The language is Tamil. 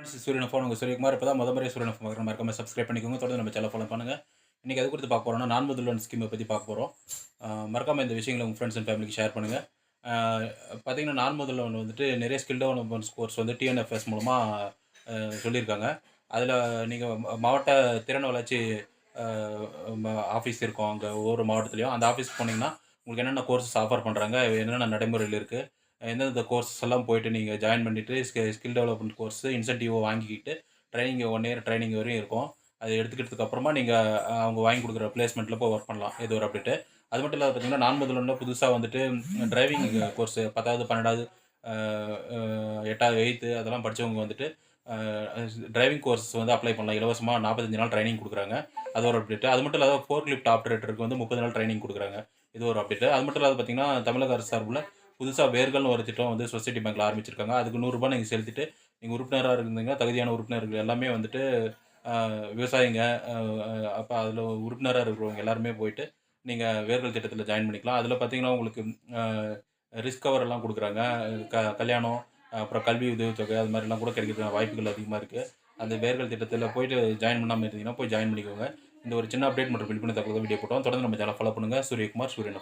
ஃப்ரெண்ட்ஸ் சூரியன் ஃபோன் உங்கள் சூரியகுமார் இப்போ தான் முத முறை சூரியன் ஃபோன் பார்க்குற மறக்காம சப்ஸ்கிரைப் பண்ணிக்கோங்க. தொடர்ந்து நம்ம சேனல் ஃபாலோ பண்ணுங்கள் இன்றைக்கி அது குறித்து பார்க்க போகிறோம்னா நான் முதல் லோன் ஸ்கீமை பற்றி பார்க்க போகிறோம் மறக்காமல் இந்த விஷயங்களை உங்கள் ஃப்ரெண்ட்ஸ் அண்ட் ஃபேமிலிக்கு ஷேர் பண்ணுங்கள் பார்த்தீங்கன்னா நான் முதல் லோன் வந்துட்டு நிறைய ஸ்கில் டெவலப்மெண்ட் கோர்ஸ் வந்து டிஎன்எஃப்எஸ் மூலமாக சொல்லியிருக்காங்க. அதில் நீங்கள் மாவட்ட திறன் வளர்ச்சி ஆஃபீஸ் இருக்கும். அங்கே ஒவ்வொரு மாவட்டத்துலேயும். அந்த ஆஃபீஸ்க்கு போனீங்கன்னா உங்களுக்கு என்னென்ன கோர்சஸ் ஆஃபர் பண்ணுறாங்க என்னென்ன நடைமுறையில் இருக்குது எந்தெந்த கோர்ஸஸ் எல்லாம் போயிட்டு நீங்கள் ஜாயின் பண்ணிவிட்டு ஸ்கில் டெவலப்மெண்ட் கோர்ஸ் இன்சென்டிவோ வாங்கிக்கிட்டு ட்ரைனிங் ஒன் இயர் ட்ரைனிங் வரையும் இருக்கும். அது எடுத்துக்கிட்டதுக்கு அப்புறமா நீங்கள் அவங்க வாங்கி கொடுக்குற பிளேஸ்மெண்ட்டில் போய் ஒர்க் பண்ணலாம். இது ஒரு அப்டேட்டு அது மட்டும் இல்லாத பார்த்தீங்கன்னா நான் முதல்ல புதுசாக வந்துட்டு டிரைவிங் கோர்ஸ் பத்தாவது பன்னெண்டாவது எட்டாவது எயித்து அதெல்லாம் படித்தவங்க வந்துட்டு டிரைவிங் கோர்ஸ் வந்து அப்ளை பண்ணலாம். இலவசமாக நாற்பத்தஞ்சு நாள் ட்ரைனிங் கொடுக்குறாங்க. அது ஒரு அப்டேட் அது மட்டும் இல்லாத ஃபோர் லிஃப்ட் ஆப்ரேட்டருக்கு வந்து முப்பது நாள் ட்ரைனிங் கொடுக்குறாங்க. இது ஒரு அப்டேட் அது மட்டும் இல்லாத பார்த்தீங்கன்னா தமிழக அரசு சார்பில் புதுசாக வேர்கள்னு ஒரு திட்டம் வந்து சொசைட்டி பேங்க்கில் ஆரம்பிச்சிருக்காங்க. அதுக்கு நூறுரூபா நீங்கள் செலுத்திட்டு நீங்கள் உறுப்பினராக இருந்தீங்க தகுதியான உறுப்பினர்கள் எல்லாமே வந்துட்டு விவசாயிங்க அப்போ அதில் உறுப்பினராக இருக்கிறவங்க எல்லாருமே போயிட்டு நீங்கள் வேர்கள் திட்டத்தில் ஜாயின் பண்ணிக்கலாம். அதில் பார்த்தீங்கன்னா உங்களுக்கு ரிஸ்க் கவர் எல்லாம் கொடுக்குறாங்க. க கல்யாணம் அப்புறம் கல்வி உதவித்தொகை அது மாதிரிலாம் கூட கிடைக்கிறதுக்கான வாய்ப்புகள் அதிகமாக இருக்குது அந்த வேர்கள் திட்டத்தில் போயிட்டு ஜாயின் பண்ணாமல் இருந்தீங்கன்னா போய் ஜாயின் பண்ணிக்கோங்க. இந்த ஒரு சின்ன அப்டேட் மற்றும் விழிப்புணர்வு தகவல் வீடியோ போட்டோம். தொடர்ந்து நம்ம சேனல் ஃபாலோ பண்ணுங்கள் சூரியகுமார் சூரியன்